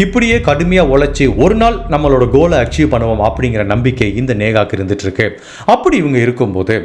இப்படியே கடுமையாக உழைச்சி ஒரு நாள் நம்மளோட கோலை அச்சீவ் பண்ணுவோம் அப்படிங்கிற நம்பிக்கை இந்த நேகாக்கு இருந்துட்டு இருக்கு அப்படி இவங்க இருக்கும்போது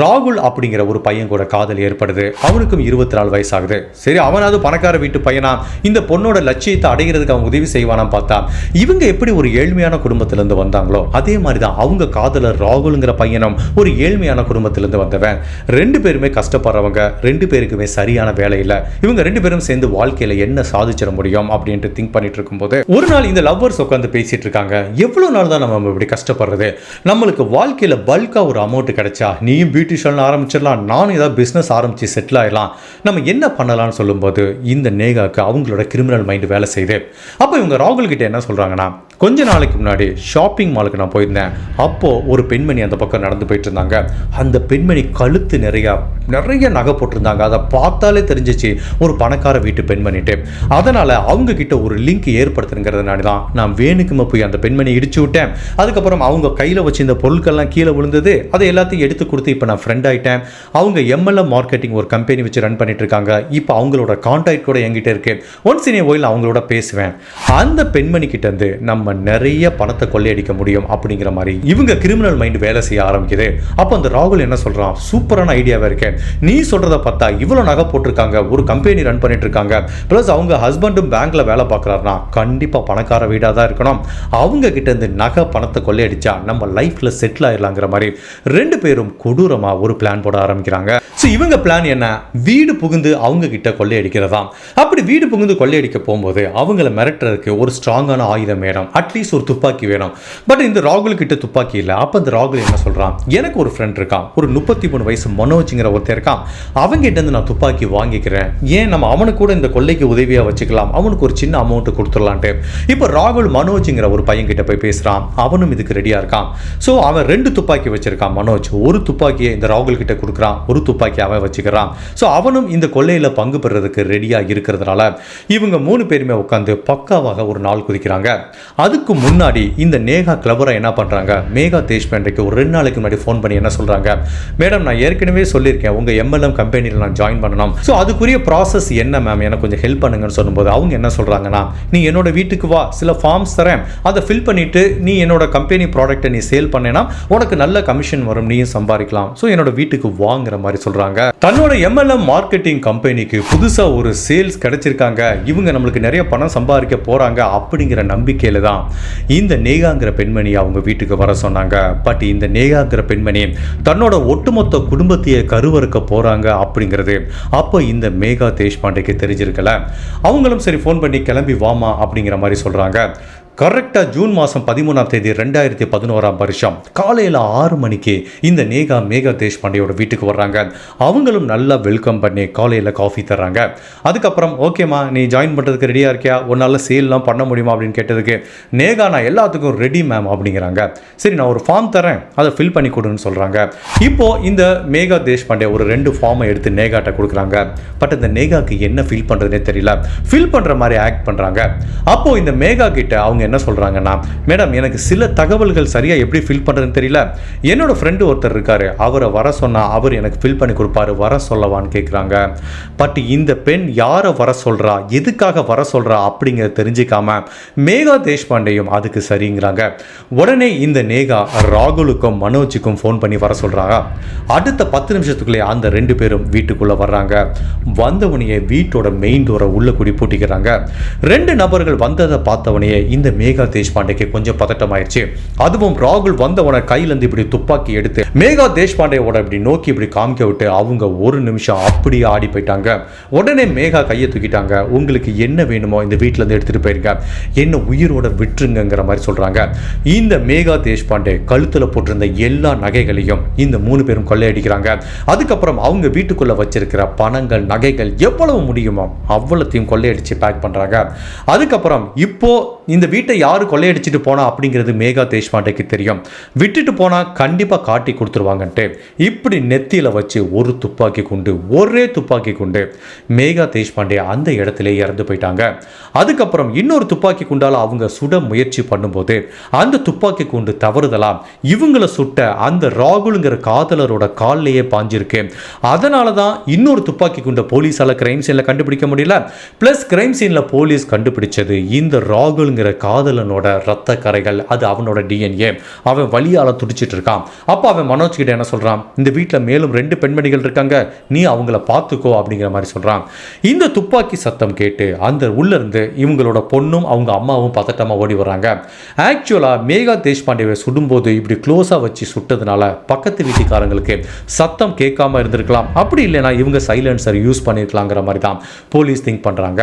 ராகுல் அப்படிங்கிற ஒரு பையன் கூட காதல் ஏற்படுது அவனுக்கும் இருபத்தி நாலு வயசாகுது சரி அவனாவது பணக்கார வீட்டு பையனா இந்த பொண்ணோட லட்சியத்தை அடைகிறதுக்கு அவன் உதவி செய்வானா பார்த்தா இவங்க எப்படி ஒரு ஏழ்மையான குடும்பத்திலிருந்து வந்தாங்களோ அதே மாதிரி தான் அவங்க காதலர் ராகுலுங்கிற பையனும் ஒரு ஏழ்மையான குடும்பத்திலிருந்து வந்தவன் ரெண்டு பேருமே கஷ்டப்படுறவங்க ரெண்டு பேருக்குமே சரியான வேலை இல்லை இவங்க ரெண்டு பேரும் சேர்ந்து வாழ்க்கையில என்ன சாதிச்சிட முடியும் அப்படின்ட்டு திங்க் பண்ணிட்டு இருக்கும்போது ஒரு நாள் இந்த லவ்வர்ஸ் உட்காந்து பேசிட்டு இருக்காங்க எவ்வளோ நாள் தான் நம்ம இப்படி கஷ்டப்படுறது நம்மளுக்கு வாழ்க்கையில பல்கா ஒரு அமௌண்ட் கிடைச்சா நீயும் பியூட்டிஷியன் ஆரம்பிச்சிடலாம் நானும் ஏதாவது பிஸ்னஸ் ஆரம்பித்து செட்டில் ஆகிடலாம் நம்ம என்ன பண்ணலாம்னு சொல்லும்போது இந்த நேகாவுக்கு அவங்களோட கிரிமினல் மைண்டு வேலை செய்யுது அப்போ இவங்க ராகுல் கிட்டே என்ன சொல்கிறாங்கன்னா கொஞ்ச நாளைக்கு முன்னாடி ஷாப்பிங் மாலுக்கு நான் போயிருந்தேன் அப்போது ஒரு பெண்மணி அந்த பக்கம் நடந்து போயிட்டு இருந்தாங்க அந்த பெண்மணி கழுத்து நிறையா நிறைய நகை போட்டிருந்தாங்க அதை பார்த்தாலே தெரிஞ்சிச்சு ஒரு பணக்கார வீட்டு பெண்மணிட்டு அதனால் அவங்க கிட்ட ஒரு லிங்க் ஏற்படுத்துங்கிறதுனால தான் நான் வேணுக்குமே போய் அந்த பெண்மணி இடிச்சு விட்டேன் அதுக்கப்புறம் அவங்க கையில் வச்சு இந்த பொருட்கள்லாம் கீழே விழுந்தது அதை எல்லாத்தையும் எடுத்து கொடுத்து இப்போ நான் ஃப்ரெண்ட் ஆகிட்டேன் அவங்க எம்எல்ஏ மார்க்கெட்டிங் ஒரு கம்பெனி வச்சு ரன் பண்ணிட்டு இருக்காங்க இப்போ அவங்களோட கான்டாக்ட் கூட என்கிட்ட இருக்கு ஒன்ஸ் இனி ஓயில் அவங்களோட பேசுவேன் அந்த பெண்மணி கிட்ட இருந்து நம்ம நம்ம நிறைய பணத்தை கொள்ளையடிக்க முடியும் அப்படிங்கிற மாதிரி இவங்க கிரிமினல் மைண்ட் வேலை செய்ய ஆரம்பிக்குது அப்போ அந்த ராகுல் என்ன சொல்கிறான் சூப்பரான ஐடியாவாக இருக்கேன் நீ சொல்கிறத பார்த்தா இவ்வளோ நகை போட்டிருக்காங்க ஒரு கம்பெனி ரன் பண்ணிட்டு இருக்காங்க ப்ளஸ் அவங்க ஹஸ்பண்டும் பேங்க்ல வேலை பார்க்குறாருனா கண்டிப்பாக பணக்கார வீடாக தான் இருக்கணும் அவங்க கிட்ட இருந்து நகை பணத்தை கொள்ளையடிச்சா நம்ம லைஃப்பில் செட்டில் ஆயிடலாங்கிற மாதிரி ரெண்டு பேரும் கொடூரமாக ஒரு பிளான் போட ஆரம்பிக்கிறாங்க ஸோ இவங்க பிளான் என்ன வீடு புகுந்து அவங்க கிட்ட கொள்ளையடிக்கிறதா அப்படி வீடு புகுந்து கொள்ளையடிக்க போகும்போது அவங்கள மிரட்டுறதுக்கு ஒரு ஸ்ட்ராங்கான ஆயுதம் வேணும் அட்லீஸ்ட் ஒரு துப்பாக்கி வேணும் பட் இந்த ராகுல் கிட்ட துப்பாக்கி இல்லை அப்போ இந்த ராகுல் என்ன சொல்கிறான் எனக்கு ஒரு ஃப்ரெண்ட் இருக்கான் ஒரு முப்பத்தி மூணு வயசு மனோஜிங்கிற ஒருத்தர் இருக்கான் இருந்து நான் துப்பாக்கி வாங்கிக்கிறேன் ஏன் நம்ம அவனுக்கு கூட இந்த கொள்ளைக்கு உதவியாக வச்சுக்கலாம் அவனுக்கு ஒரு சின்ன அமௌண்ட் கொடுத்துடலான்ட்டு இப்போ ராகுல் மனோஜிங்கிற ஒரு பையன்கிட்ட போய் பேசுகிறான் அவனும் இதுக்கு ரெடியாக இருக்கான் ஸோ அவன் ரெண்டு துப்பாக்கி வச்சிருக்கான் மனோஜ் ஒரு துப்பாக்கியை இந்த ராகுல் கிட்ட கொடுக்குறான் ஒரு துப்பாக்கி அவன் வச்சுக்கிறான் ஸோ அவனும் இந்த கொள்ளையில் பங்கு பெறதுக்கு ரெடியாக இருக்கிறதுனால இவங்க மூணு பேருமே உட்காந்து பக்காவாக ஒரு நாள் குதிக்கிறாங்க அதுக்கு முன்னாடி இந்த நேகா கிளபரா என்ன பண்ணுறாங்க மேகா தேஷ்பாண்டேக்கு ஒரு ரெண்டு நாளைக்கு முன்னாடி ஃபோன் பண்ணி என்ன சொல்கிறாங்க மேடம் நான் ஏற்கனவே சொல்லியிருக்கேன் உங்கள் எம்எல்எம் கம்பெனியில் நான் ஜாயின் பண்ணணும் ஸோ அதுக்குரிய ப்ராசஸ் என்ன மேம் எனக்கு கொஞ்சம் ஹெல்ப் பண்ணுங்கன்னு சொல்லும்போது அவங்க என்ன சொல்கிறாங்கன்னா நீ என்னோட வீட்டுக்கு வா சில ஃபார்ம்ஸ் தரேன் அதை ஃபில் பண்ணிவிட்டு நீ என்னோட கம்பெனி ப்ராடக்ட்டை நீ சேல் பண்ணேன்னா உனக்கு நல்ல கமிஷன் வரும் நீயும் சம்பாதிக்கலாம் ஸோ என்னோட வீட்டுக்கு வாங்குற மாதிரி சொல்கிறாங்க தன்னோட எம்எல்எம் மார்க்கெட்டிங் கம்பெனிக்கு புதுசாக ஒரு சேல்ஸ் கிடைச்சிருக்காங்க இவங்க நம்மளுக்கு நிறைய பணம் சம்பாதிக்க போகிறாங்க அப்படிங்கிற நம்பிக்கையில் தான் தான் இந்த நேகாங்கிற பெண்மணி அவங்க வீட்டுக்கு வர சொன்னாங்க பட் இந்த நேகாங்கிற பெண்மணி தன்னோட ஒட்டுமொத்த குடும்பத்தையே கருவறுக்க போகிறாங்க அப்படிங்கிறது அப்போ இந்த மேகா தேஷ்பாண்டேக்கு தெரிஞ்சிருக்கல அவங்களும் சரி ஃபோன் பண்ணி கிளம்பி வாமா அப்படிங்கிற மாதிரி சொல்கிறாங்க கரெக்டாக ஜூன் மாதம் பதிமூணாம் தேதி ரெண்டாயிரத்தி பதினோராம் வருஷம் காலையில் ஆறு மணிக்கு இந்த நேகா மேகா பாண்டியோட வீட்டுக்கு வர்றாங்க அவங்களும் நல்லா வெல்கம் பண்ணி காலையில் காஃபி தர்றாங்க அதுக்கப்புறம் ஓகேம்மா நீ ஜாயின் பண்ணுறதுக்கு ரெடியாக இருக்கியா உன்னால் சேல்லாம் பண்ண முடியுமா அப்படின்னு கேட்டதுக்கு நேகா நான் எல்லாத்துக்கும் ரெடி மேம் அப்படிங்கிறாங்க சரி நான் ஒரு ஃபார்ம் தரேன் அதை ஃபில் பண்ணி கொடுன்னு சொல்கிறாங்க இப்போது இந்த மேகா தேஷ்பாண்டே ஒரு ரெண்டு ஃபார்மை எடுத்து நேகாட்ட கொடுக்குறாங்க பட் இந்த நேகாக்கு என்ன ஃபில் பண்ணுறதுனே தெரியல ஃபில் பண்ணுற மாதிரி ஆக்ட் பண்ணுறாங்க அப்போது இந்த மேகா கிட்ட அவங்க என்ன சொல்கிறாங்கன்னா மேடம் எனக்கு சில தகவல்கள் சரியாக எப்படி ஃபில் பண்ணுறதுன்னு தெரியல என்னோட ஃப்ரெண்டு ஒருத்தர் இருக்காரு அவரை வர சொன்னால் அவர் எனக்கு ஃபில் பண்ணி கொடுப்பாரு வர சொல்லவான்னு கேட்குறாங்க பட் இந்த பெண் யாரை வர சொல்கிறா எதுக்காக வர சொல்கிறா அப்படிங்கிறத தெரிஞ்சிக்காம மேகா தேஷ்பாண்டேயும் அதுக்கு சரிங்கிறாங்க உடனே இந்த நேகா ராகுலுக்கும் மனோஜுக்கும் ஃபோன் பண்ணி வர சொல்கிறாங்க அடுத்த பத்து நிமிஷத்துக்குள்ளே அந்த ரெண்டு பேரும் வீட்டுக்குள்ளே வர்றாங்க வந்தவனையே வீட்டோட மெயின் டோரை உள்ள கூடி பூட்டிக்கிறாங்க ரெண்டு நபர்கள் வந்ததை பார்த்தவனையே இந்த மேகா தேஷ்பாண்டேக்கு கொஞ்சம் பதட்டம் ஆயிடுச்சு அதுவும் ராகுல் வந்தவன கையிலேருந்து இப்படி துப்பாக்கி எடுத்து மேகா தேஷ்பாண்டேவோட இப்படி நோக்கி இப்படி காமிக்க விட்டு அவங்க ஒரு நிமிஷம் அப்படியே ஆடி போயிட்டாங்க உடனே மேகா கையை தூக்கிட்டாங்க உங்களுக்கு என்ன வேணுமோ இந்த இருந்து எடுத்துகிட்டு போயிருங்க என்ன உயிரோட விட்டுருங்கிற மாதிரி சொல்கிறாங்க இந்த மேகா தேஷ்பாண்டே கழுத்தில் போட்டிருந்த எல்லா நகைகளையும் இந்த மூணு பேரும் கொள்ளையடிக்கிறாங்க அதுக்கப்புறம் அவங்க வீட்டுக்குள்ளே வச்சிருக்கிற பணங்கள் நகைகள் எவ்வளவு முடியுமோ அவ்வளோத்தையும் கொள்ளையடித்து பேக் பண்ணுறாங்க அதுக்கப்புறம் இப்போ இந்த வீட்டு வீட்டை யார் கொள்ளையடிச்சிட்டு போனா அப்படிங்கிறது மேகா தேஷ்பாண்டேக்கு தெரியும் விட்டுட்டு போனா கண்டிப்பாக காட்டி கொடுத்துருவாங்கன்ட்டு இப்படி நெத்தியில் வச்சு ஒரு துப்பாக்கி குண்டு ஒரே துப்பாக்கி குண்டு மேகா தேஷ்பாண்டே அந்த இடத்துல இறந்து போயிட்டாங்க அதுக்கப்புறம் இன்னொரு துப்பாக்கி குண்டால் அவங்க சுட முயற்சி பண்ணும்போது அந்த துப்பாக்கி குண்டு தவறுதலாம் இவங்களை சுட்ட அந்த ராகுலுங்கிற காதலரோட காலிலேயே பாஞ்சிருக்கு அதனால தான் இன்னொரு துப்பாக்கி குண்டை போலீஸால் கிரைம் சீனில் கண்டுபிடிக்க முடியல ப்ளஸ் கிரைம் சீனில் போலீஸ் கண்டுபிடிச்சது இந்த ராகுலுங்கிற காதலனோட ரத்த கரைகள் அது அவனோட டிஎன்ஏ அவன் வழியால் துடிச்சிட்டு இருக்கான் அப்போ அவன் மனோஜ் கிட்ட என்ன சொல்கிறான் இந்த வீட்டில் மேலும் ரெண்டு பெண்மணிகள் இருக்காங்க நீ அவங்கள பார்த்துக்கோ அப்படிங்கிற மாதிரி சொல்கிறான் இந்த துப்பாக்கி சத்தம் கேட்டு அந்த உள்ளேருந்து இவங்களோட பொண்ணும் அவங்க அம்மாவும் பதட்டமாக ஓடி வராங்க ஆக்சுவலாக மேகா தேஷ்பாண்டேவை சுடும்போது இப்படி க்ளோஸாக வச்சு சுட்டதுனால பக்கத்து வீட்டுக்காரங்களுக்கு சத்தம் கேட்காம இருந்திருக்கலாம் அப்படி இல்லைனா இவங்க சைலன்சர் யூஸ் பண்ணியிருக்கலாங்கிற மாதிரி தான் போலீஸ் திங்க் பண்ணுறாங்க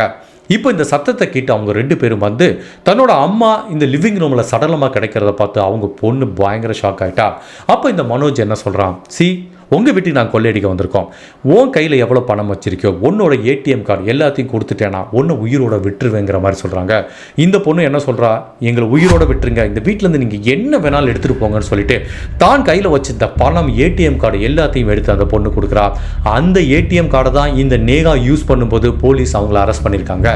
இப்போ இந்த சத்தத்தை கேட்டு அவங்க ரெண்டு பேரும் வந்து தன்னோட அம்மா இந்த லிவிங் ரூமில் சடலமாக கிடைக்கிறத பார்த்து அவங்க பொண்ணு பயங்கர ஷாக் ஆகிட்டா அப்போ இந்த மனோஜ் என்ன சொல்கிறான் சி உங்கள் வீட்டுக்கு நான் கொள்ளையடிக்க வந்திருக்கோம் உன் கையில் எவ்வளோ பணம் வச்சிருக்கோ உன்னோட ஏடிஎம் கார்டு எல்லாத்தையும் கொடுத்துட்டேன்னா ஒன்று உயிரோட விட்டுருவேங்கிற மாதிரி சொல்கிறாங்க இந்த பொண்ணு என்ன சொல்கிறா எங்களை உயிரோட விட்டுருங்க இந்த வீட்டிலேருந்து நீங்கள் என்ன வேணாலும் எடுத்துகிட்டு போங்கன்னு சொல்லிட்டு தான் கையில் வச்சிருந்த பணம் ஏடிஎம் கார்டு எல்லாத்தையும் எடுத்து அந்த பொண்ணு கொடுக்குறா அந்த ஏடிஎம் கார்டை தான் இந்த நேகா யூஸ் பண்ணும்போது போலீஸ் அவங்கள அரெஸ்ட் பண்ணியிருக்காங்க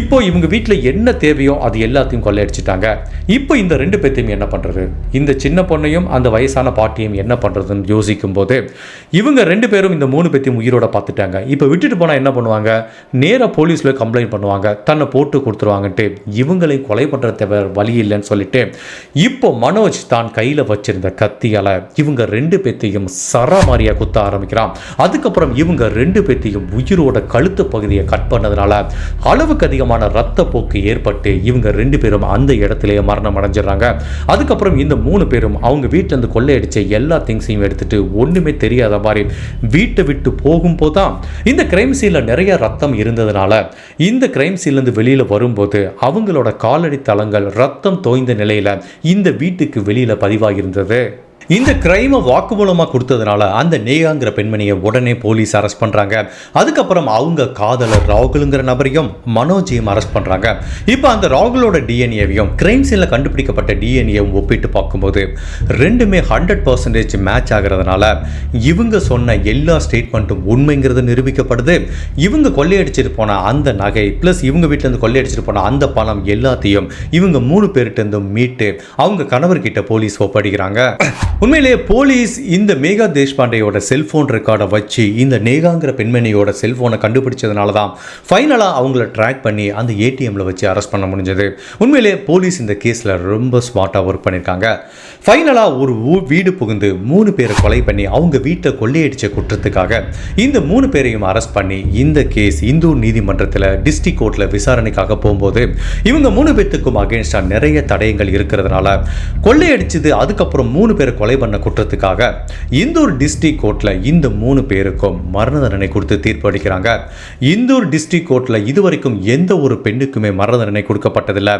இப்போ இவங்க வீட்டில் என்ன தேவையோ அது எல்லாத்தையும் கொள்ளையடிச்சிட்டாங்க இப்போ இந்த ரெண்டு பேர்த்தையும் என்ன பண்ணுறது இந்த சின்ன பொண்ணையும் அந்த வயசான பாட்டியும் என்ன பண்ணுறதுன்னு யோசிக்கும் போது போது இவங்க ரெண்டு பேரும் இந்த மூணு பேத்தையும் உயிரோட பார்த்துட்டாங்க இப்போ விட்டுட்டு போனால் என்ன பண்ணுவாங்க நேராக போலீஸில் கம்ப்ளைண்ட் பண்ணுவாங்க தன்னை போட்டு கொடுத்துருவாங்கட்டு இவங்களை கொலை பண்ணுறத வழி இல்லைன்னு சொல்லிட்டு இப்போ மனோஜ் தான் கையில் வச்சிருந்த கத்தியால் இவங்க ரெண்டு பேத்தையும் சராமாரியாக குத்த ஆரம்பிக்கிறான் அதுக்கப்புறம் இவங்க ரெண்டு பேத்தையும் உயிரோட கழுத்து பகுதியை கட் பண்ணதுனால அளவுக்கு அதிகமான ரத்த போக்கு ஏற்பட்டு இவங்க ரெண்டு பேரும் அந்த இடத்துலயே மரணம் அடைஞ்சிடறாங்க அதுக்கப்புறம் இந்த மூணு பேரும் அவங்க வீட்டிலேருந்து கொள்ளையடிச்ச எல்லா திங்ஸையும் எடுத்துட்டு ஒண்ணுமே விஷயமே தெரியாத மாதிரி வீட்டை விட்டு போகும்போது தான் இந்த கிரைம் சீனில் நிறைய ரத்தம் இருந்ததுனால இந்த கிரைம் சீன்லேருந்து வெளியில் வரும்போது அவங்களோட காலடி தளங்கள் ரத்தம் தோய்ந்த நிலையில் இந்த வீட்டுக்கு வெளியில் பதிவாகியிருந்தது இந்த கிரைமை வாக்குமூலமாக கொடுத்ததுனால அந்த நேயாங்கிற பெண்மணியை உடனே போலீஸ் அரெஸ்ட் பண்ணுறாங்க அதுக்கப்புறம் அவங்க காதலர் ராகுலுங்கிற நபரையும் மனோஜையும் அரெஸ்ட் பண்ணுறாங்க இப்போ அந்த ராகுலோட டிஎன்ஏவையும் கிரைம் சீனில் கண்டுபிடிக்கப்பட்ட டிஎன்ஏவும் ஒப்பிட்டு பார்க்கும்போது ரெண்டுமே ஹண்ட்ரட் பர்சன்டேஜ் மேட்ச் ஆகிறதுனால இவங்க சொன்ன எல்லா ஸ்டேட்மெண்ட்டும் உண்மைங்கிறது நிரூபிக்கப்படுது இவங்க கொள்ளையடிச்சிட்டு போன அந்த நகை ப்ளஸ் இவங்க வீட்டிலேருந்து கொள்ளையடிச்சிட்டு போன அந்த பணம் எல்லாத்தையும் இவங்க மூணு பேர்கிட்டேருந்தும் மீட்டு அவங்க கணவர்கிட்ட போலீஸ் ஒப்படைக்கிறாங்க உண்மையிலேயே போலீஸ் இந்த மேகா தேஷ்பாண்டேயோட செல்ஃபோன் ரெக்கார்டை வச்சு இந்த நேகாங்கிற பெண்மணியோட செல்ஃபோனை கண்டுபிடிச்சதுனால தான் ஃபைனலாக அவங்கள ட்ராக் பண்ணி அந்த ஏடிஎம்மில் வச்சு அரெஸ்ட் பண்ண முடிஞ்சது உண்மையிலேயே போலீஸ் இந்த கேஸில் ரொம்ப ஸ்மார்ட்டாக ஒர்க் பண்ணியிருக்காங்க ஃபைனலாக ஒரு வீடு புகுந்து மூணு பேரை கொலை பண்ணி அவங்க வீட்டை கொள்ளையடிச்ச குற்றத்துக்காக இந்த மூணு பேரையும் அரெஸ்ட் பண்ணி இந்த கேஸ் இந்தூர் நீதிமன்றத்தில் டிஸ்ட்ரிக் கோர்ட்டில் விசாரணைக்காக போகும்போது இவங்க மூணு பேர்த்துக்கும் அகேன்ஸ்டாக நிறைய தடயங்கள் இருக்கிறதுனால கொள்ளையடிச்சது அதுக்கப்புறம் மூணு பேரை கொலை பண்ண குற்றத்துக்காக இந்தூர் டிஸ்ட்ரிக் கோர்ட்டில் இந்த மூணு பேருக்கும் மரண தண்டனை கொடுத்து தீர்ப்பு அளிக்கிறாங்க இந்தூர் டிஸ்ட்ரிக் கோர்ட்டில் இதுவரைக்கும் எந்த ஒரு பெண்ணுக்குமே மரண தண்டனை கொடுக்கப்பட்டதில்லை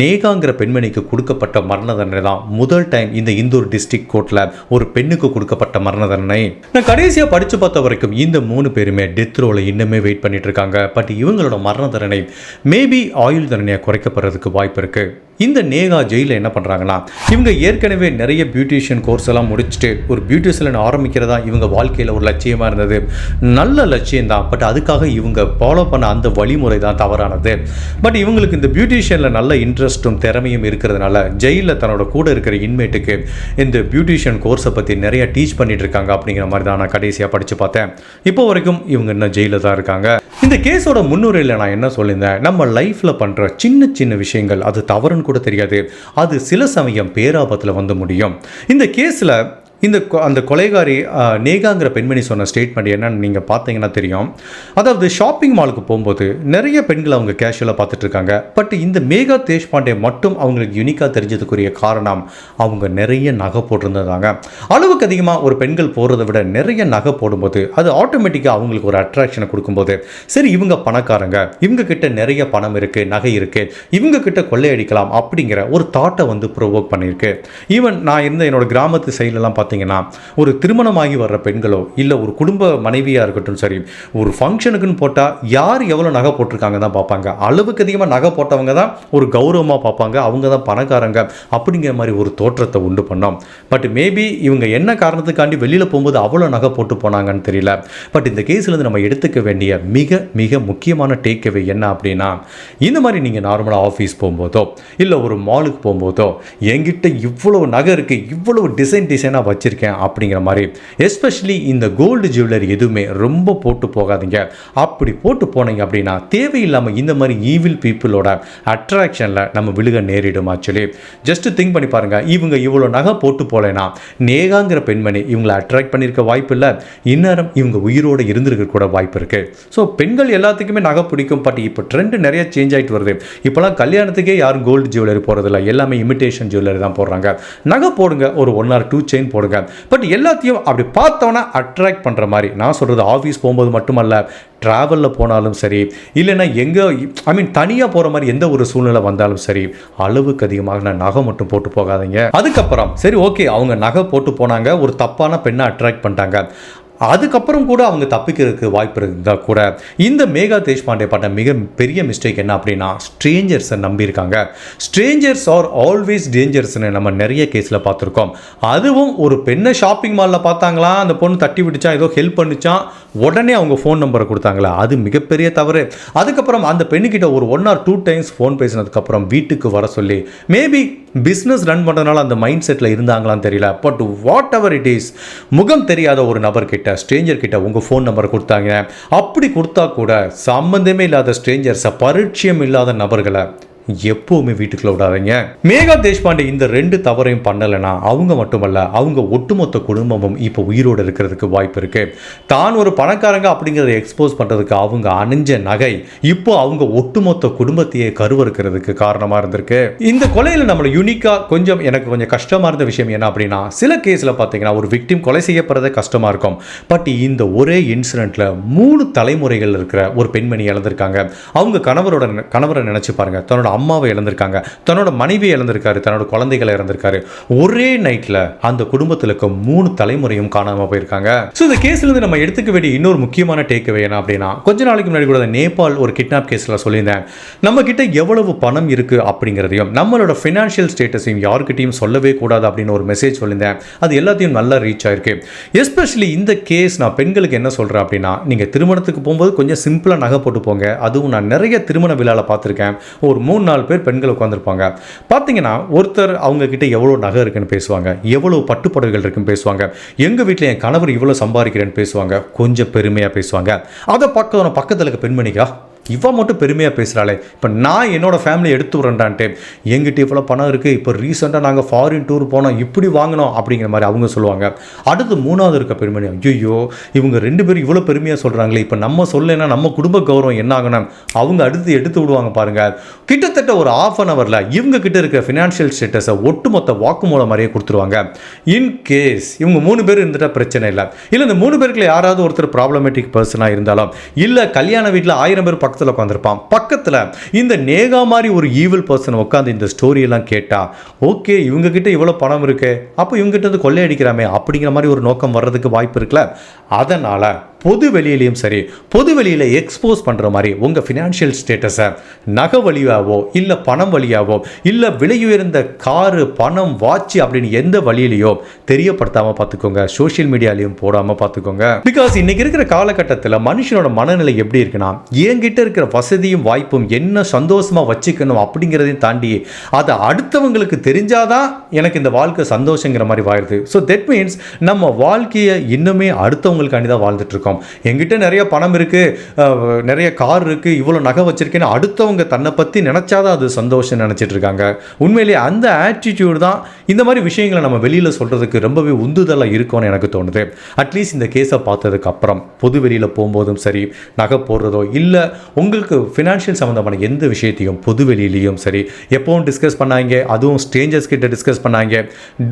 நேகாங்கிற பெண்மணிக்கு கொடுக்கப்பட்ட மரண தண்டனை தான் முதல் டைம் இந்த இந்தூர் டிஸ்ட்ரிக் கோர்ட்டில் ஒரு பெண்ணுக்கு கொடுக்கப்பட்ட மரண தண்டனை நான் கடைசியாக படித்து பார்த்த வரைக்கும் இந்த மூணு பேருமே டெத் ரோவில் இன்னுமே வெயிட் பண்ணிட்டு இருக்காங்க பட் இவங்களோட மரண தண்டனை மேபி ஆயுள் தண்டனையாக குறைக்கப்படுறதுக்கு வாய்ப்பு இருக்குது இந்த நேகா ஜெயிலில் என்ன பண்ணுறாங்கன்னா இவங்க ஏற்கனவே நிறைய பியூட்டிஷியன் கோர்ஸ் எல்லாம் முடிச்சுட்டு ஒரு பியூட்டிஷியன் ஆரம்பிக்கிறதா இவங்க வாழ்க்கையில் ஒரு லட்சியமாக இருந்தது நல்ல லட்சியம் தான் பட் அதுக்காக இவங்க ஃபாலோ பண்ண அந்த வழிமுறை தான் தவறானது பட் இவங்களுக்கு இந்த பியூட்டிஷியனில் நல்ல இன்ட்ரெஸ்ட்டும் திறமையும் இருக்கிறதுனால ஜெயிலில் தன்னோட கூட இருக்கிற இன்மேட்டுக்கு இந்த பியூட்டிஷியன் கோர்ஸை பற்றி நிறைய டீச் பண்ணிட்டு இருக்காங்க அப்படிங்கிற மாதிரி தான் நான் கடைசியாக படித்து பார்த்தேன் இப்போ வரைக்கும் இவங்க இன்னும் ஜெயிலில் தான் இருக்காங்க இந்த கேஸோட முன்னுரையில் நான் என்ன சொல்லியிருந்தேன் நம்ம லைஃப்பில் பண்ணுற சின்ன சின்ன விஷயங்கள் அது தவறுன்னு கூட தெரியாது அது சில சமயம் பேராபத்தில் வந்து முடியும் இந்த கேஸில் இந்த அந்த கொலைகாரி நேகாங்கிற பெண்மணி சொன்ன ஸ்டேட்மெண்ட் என்னன்னு நீங்கள் பார்த்தீங்கன்னா தெரியும் அதாவது ஷாப்பிங் மாலுக்கு போகும்போது நிறைய பெண்கள் அவங்க கேஷுவலாக பார்த்துட்ருக்காங்க பட் இந்த மேகா தேஷ்பாண்டே மட்டும் அவங்களுக்கு யூனிக்காக தெரிஞ்சதுக்குரிய காரணம் அவங்க நிறைய நகை போட்டிருந்ததாங்க அளவுக்கு அதிகமாக ஒரு பெண்கள் போடுறதை விட நிறைய நகை போடும்போது அது ஆட்டோமேட்டிக்காக அவங்களுக்கு ஒரு அட்ராக்ஷனை கொடுக்கும்போது சரி இவங்க பணக்காரங்க இவங்க கிட்ட நிறைய பணம் இருக்குது நகை இருக்குது இவங்க கிட்ட கொள்ளையடிக்கலாம் அப்படிங்கிற ஒரு தாட்டை வந்து ப்ரொவோக் பண்ணியிருக்கு ஈவன் நான் இருந்த என்னோட கிராமத்து சைட்லலாம் பார்த்து பார்த்தீங்கன்னா ஒரு திருமணமாகி வர்ற பெண்களோ இல்லை ஒரு குடும்ப மனைவியாக இருக்கட்டும் சரி ஒரு ஃபங்க்ஷனுக்குன்னு போட்டால் யார் எவ்வளோ நகை போட்டிருக்காங்க தான் பார்ப்பாங்க அளவுக்கு அதிகமாக நகை போட்டவங்க தான் ஒரு கௌரவமாக பார்ப்பாங்க அவங்க தான் பணக்காரங்க அப்படிங்கிற மாதிரி ஒரு தோற்றத்தை உண்டு பண்ணோம் பட் மேபி இவங்க என்ன காரணத்துக்காண்டி வெளியில் போகும்போது அவ்வளோ நகை போட்டு போனாங்கன்னு தெரியல பட் இந்த கேஸ்லேருந்து நம்ம எடுத்துக்க வேண்டிய மிக மிக முக்கியமான டேக் என்ன அப்படின்னா இந்த மாதிரி நீங்கள் நார்மலாக ஆஃபீஸ் போகும்போதோ இல்லை ஒரு மாலுக்கு போகும்போதோ எங்கிட்ட இவ்வளோ நகை இருக்குது இவ்வளோ டிசைன் டிசைனாக வச்சு வச்சுருக்கேன் அப்படிங்கிற மாதிரி எஸ்பெஷலி இந்த கோல்டு ஜுவல்லரி எதுவுமே ரொம்ப போட்டு போகாதீங்க அப்படி போட்டு போனீங்க அப்படின்னா தேவையில்லாமல் இந்த மாதிரி ஈவில் பீப்புளோட அட்ராக்ஷனில் நம்ம விழுக நேரிடும் ஆக்சுவலி ஜஸ்ட் திங்க் பண்ணி பாருங்கள் இவங்க இவ்வளோ நகை போட்டு போகலைன்னா நேகாங்கிற பெண்மணி இவங்களை அட்ராக்ட் பண்ணியிருக்க வாய்ப்பு இல்லை இந்நேரம் இவங்க உயிரோடு இருந்திருக்க கூட வாய்ப்பு இருக்குது ஸோ பெண்கள் எல்லாத்துக்குமே நகை பிடிக்கும் பட் இப்போ ட்ரெண்ட் நிறைய சேஞ்ச் ஆகிட்டு வருது இப்போலாம் கல்யாணத்துக்கே யாரும் கோல்டு ஜுவல்லரி போகிறதில்ல எல்லாமே இமிட்டேஷன் ஜுவல்லரி தான் போடுறாங்க நகை போடுங்க ஒரு ஒன் ஆர் டூ செயின் போடுங்க போடுங்க பட் எல்லாத்தையும் அப்படி பார்த்தோன்னா அட்ராக்ட் பண்ணுற மாதிரி நான் சொல்கிறது ஆஃபீஸ் போகும்போது மட்டுமல்ல ட்ராவலில் போனாலும் சரி இல்லைன்னா எங்கே ஐ மீன் தனியாக போகிற மாதிரி எந்த ஒரு சூழ்நிலை வந்தாலும் சரி அளவுக்கு அதிகமாக நான் நகை மட்டும் போட்டு போகாதீங்க அதுக்கப்புறம் சரி ஓகே அவங்க நகை போட்டு போனாங்க ஒரு தப்பான பெண்ணை அட்ராக்ட் பண்ணிட்டாங்க அதுக்கப்புறம் கூட அவங்க தப்பிக்கிறதுக்கு வாய்ப்பு இருந்தால் கூட இந்த மேகா தேஷ்பாண்டே பண்ண மிக பெரிய மிஸ்டேக் என்ன அப்படின்னா ஸ்ட்ரேஞ்சர்ஸை நம்பியிருக்காங்க ஸ்ட்ரேஞ்சர்ஸ் ஆர் ஆல்வேஸ் டேஞ்சர்ஸ்னு நம்ம நிறைய கேஸில் பார்த்துருக்கோம் அதுவும் ஒரு பெண்ணை ஷாப்பிங் மாலில் பார்த்தாங்களா அந்த பொண்ணு தட்டி விட்டுச்சா ஏதோ ஹெல்ப் பண்ணிச்சா உடனே அவங்க ஃபோன் நம்பரை கொடுத்தாங்களா அது மிகப்பெரிய தவறு அதுக்கப்புறம் அந்த பெண்ணுக்கிட்ட ஒரு one or two times phone பேசினதுக்கப்புறம் வீட்டுக்கு வர சொல்லி மேபி பிஸ்னஸ் ரன் பண்ணுறதுனால அந்த மைண்ட் செட்டில் இருந்தாங்களான்னு தெரியல but whatever it is முகம் தெரியாத ஒரு நபர்கிட்ட ஸ்ட்ரேஞ்சர் கிட்ட உங்கள் ஃபோன் நம்பர் கொடுத்தாங்க அப்படி கொடுத்தா கூட சம்மந்தமே இல்லாத ஸ்ட்ரேஞ்சர்ஸை பரிட்சயம் இல்லாத நபர்களை எப்போவுமே வீட்டுக்குள்ள விடாதீங்க மேகா தேஷ்பாண்டே இந்த ரெண்டு தவறையும் பண்ணலைன்னா அவங்க மட்டுமல்ல அவங்க ஒட்டுமொத்த குடும்பமும் இப்போ உயிரோடு இருக்கிறதுக்கு வாய்ப்பு இருக்கு தான் ஒரு பணக்காரங்க அப்படிங்கிறத எக்ஸ்போஸ் பண்ணுறதுக்கு அவங்க அணிஞ்ச நகை இப்போ அவங்க ஒட்டுமொத்த குடும்பத்தையே கருவறுக்கிறதுக்கு காரணமாக இருந்திருக்கு இந்த கொலையில் நம்மளை யூனிக்காக கொஞ்சம் எனக்கு கொஞ்சம் கஷ்டமாக இருந்த விஷயம் என்ன அப்படின்னா சில கேஸில் பார்த்தீங்கன்னா ஒரு விக்டிம் கொலை செய்யப்படுறதே கஷ்டமாக இருக்கும் பட் இந்த ஒரே இன்சிடெண்ட்டில் மூணு தலைமுறைகள் இருக்கிற ஒரு பெண்மணி இழந்திருக்காங்க அவங்க கணவரோட கணவரை நினச்சி பாருங்கள் தன்னோட அம்மாவை இழந்திருக்காங்க தன்னோட மனைவியை இழந்திருக்காரு தன்னோட குழந்தைகளை இழந்திருக்காரு ஒரே நைட்ல அந்த குடும்பத்தில் இருக்க மூணு தலைமுறையும் காணாமல் போயிருக்காங்க ஸோ இந்த கேஸ்ல இருந்து நம்ம எடுத்துக்க வேண்டிய இன்னொரு முக்கியமான டேக் என்ன அப்படின்னா கொஞ்ச நாளைக்கு முன்னாடி கூட நேபாள் ஒரு கிட்னாப் கேஸில் சொல்லியிருந்தேன் நம்ம கிட்ட எவ்வளவு பணம் இருக்குது அப்படிங்கிறதையும் நம்மளோட ஃபினான்ஷியல் ஸ்டேட்டஸையும் யாருக்கிட்டையும் சொல்லவே கூடாது அப்படின்னு ஒரு மெசேஜ் சொல்லியிருந்தேன் அது எல்லாத்தையும் நல்லா ரீச் ஆயிருக்கு எஸ்பெஷலி இந்த கேஸ் நான் பெண்களுக்கு என்ன சொல்றேன் அப்படின்னா நீங்க திருமணத்துக்கு போகும்போது கொஞ்சம் சிம்பிளாக நகை போட்டு போங்க அதுவும் நான் நிறைய திருமண விழாவில் பார்த்துருக்கேன் ஒரு மூணு நாலு பேர் பெண்கள் உட்காந்துருப்பாங்க பார்த்தீங்கன்னா ஒருத்தர் அவங்கக்கிட்ட எவ்வளோ நகை இருக்குன்னு பேசுவாங்க எவ்வளோ பட்டுப்புடவைகள் இருக்குன்னு பேசுவாங்க எங்கள் வீட்டில் என் கணவர் இவ்வளோ சம்பாதிக்கிறேன்னு பேசுவாங்க கொஞ்சம் பெருமையாக பேசுவாங்க அதை பக்கம் பக்கத்தில் இருக்க பெண்மணிக்கா இவன் மட்டும் பெருமையாக பேசுகிறாளே இப்போ நான் என்னோடய ஃபேமிலியை எடுத்து விட்றேன்டான்ட்டு எங்கிட்ட இவ்வளோ பணம் இருக்குது இப்போ ரீசெண்டாக நாங்கள் ஃபாரின் டூர் போனோம் இப்படி வாங்கினோம் அப்படிங்கிற மாதிரி அவங்க சொல்லுவாங்க அடுத்து மூணாவது இருக்க பெருமணி ஐயோ இவங்க ரெண்டு பேரும் இவ்வளோ பெருமையாக சொல்கிறாங்களே இப்போ நம்ம சொல்லலைன்னா நம்ம குடும்ப கௌரவம் என்ன ஆகணும் அவங்க அடுத்து எடுத்து விடுவாங்க பாருங்கள் கிட்டத்தட்ட ஒரு ஆஃப் அன் ஹவரில் இவங்க கிட்ட இருக்கிற ஃபினான்ஷியல் ஸ்டேட்டஸை ஒட்டுமொத்த வாக்குமூலம் மாதிரியே கொடுத்துருவாங்க இன்கேஸ் இவங்க மூணு பேர் இருந்துட்டால் பிரச்சனை இல்லை இல்லை இந்த மூணு பேருக்குள்ள யாராவது ஒருத்தர் ப்ராப்ளமேட்டிக் பர்சனாக இருந்தாலும் இல்லை கல்யாண வீட்டில் ஆயிரம் பேர் பக்கத்தில் பக்கத்தில் உட்காந்துருப்பான் பக்கத்தில் இந்த நேகா மாதிரி ஒரு ஈவில் பர்சன் உட்காந்து இந்த ஸ்டோரியெல்லாம் கேட்டால் ஓகே கிட்ட இவ்வளோ பணம் இருக்கு அப்போ இவங்ககிட்ட வந்து கொள்ளையடிக்கிறாமே அப்படிங்கிற மாதிரி ஒரு நோக்கம் வர்றதுக்கு வாய்ப்பு இருக்குல்ல அதனால் பொது வெளியிலையும் சரி பொது வெளியில் எக்ஸ்போஸ் பண்ணுற மாதிரி உங்கள் ஃபினான்ஷியல் ஸ்டேட்டஸை நகை வழியாவோ இல்லை பணம் வழியாவோ இல்லை விலையுயர்ந்த காரு பணம் வாட்சு அப்படின்னு எந்த வழியிலையோ தெரியப்படுத்தாமல் பார்த்துக்கோங்க சோஷியல் மீடியாலையும் போடாமல் பார்த்துக்கோங்க பிகாஸ் இன்னைக்கு இருக்கிற காலகட்டத்தில் மனுஷனோட மனநிலை எப்படி இருக்குன்னா என்கிட்ட இருக்கிற வசதியும் வாய்ப்பும் என்ன சந்தோஷமாக வச்சுக்கணும் அப்படிங்கிறதையும் தாண்டி அதை அடுத்தவங்களுக்கு தெரிஞ்சாதான் எனக்கு இந்த வாழ்க்கை சந்தோஷங்கிற மாதிரி வாயிடுது ஸோ தட் மீன்ஸ் நம்ம வாழ்க்கையை இன்னுமே அடுத்தவங்களுக்காண்டி தான் வாழ்ந்துட்டுருக்கோம் பக்கம் என்கிட்ட நிறைய பணம் இருக்குது நிறைய கார் இருக்குது இவ்வளோ நகை வச்சுருக்கேன்னு அடுத்தவங்க தன்னை பற்றி நினச்சாதான் அது சந்தோஷம் நினச்சிட்டு இருக்காங்க உண்மையிலேயே அந்த ஆட்டிடியூடு தான் இந்த மாதிரி விஷயங்களை நம்ம வெளியில் சொல்கிறதுக்கு ரொம்பவே உந்துதலாக இருக்கும்னு எனக்கு தோணுது அட்லீஸ்ட் இந்த கேஸை பார்த்ததுக்கு அப்புறம் பொது வெளியில் போகும்போதும் சரி நகை போடுறதோ இல்லை உங்களுக்கு ஃபினான்ஷியல் சம்மந்தமான எந்த விஷயத்தையும் பொது வெளியிலையும் சரி எப்போவும் டிஸ்கஸ் பண்ணாங்க அதுவும் ஸ்ட்ரேஞ்சர்ஸ் கிட்ட டிஸ்கஸ் பண்ணாங்க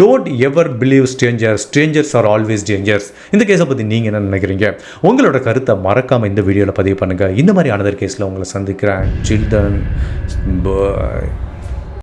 don't ever believe strangers strangers are always dangers இந்த கேஸை பற்றி நீங்கள் என்ன நினைக்கிறீங்க உங்களோட கருத்தை மறக்காமல் இந்த வீடியோவில் பதிவு பண்ணுங்கள் இந்த மாதிரி அனதர் கேஸில் உங்களை சந்திக்கிறேன் சில்ட்ரன்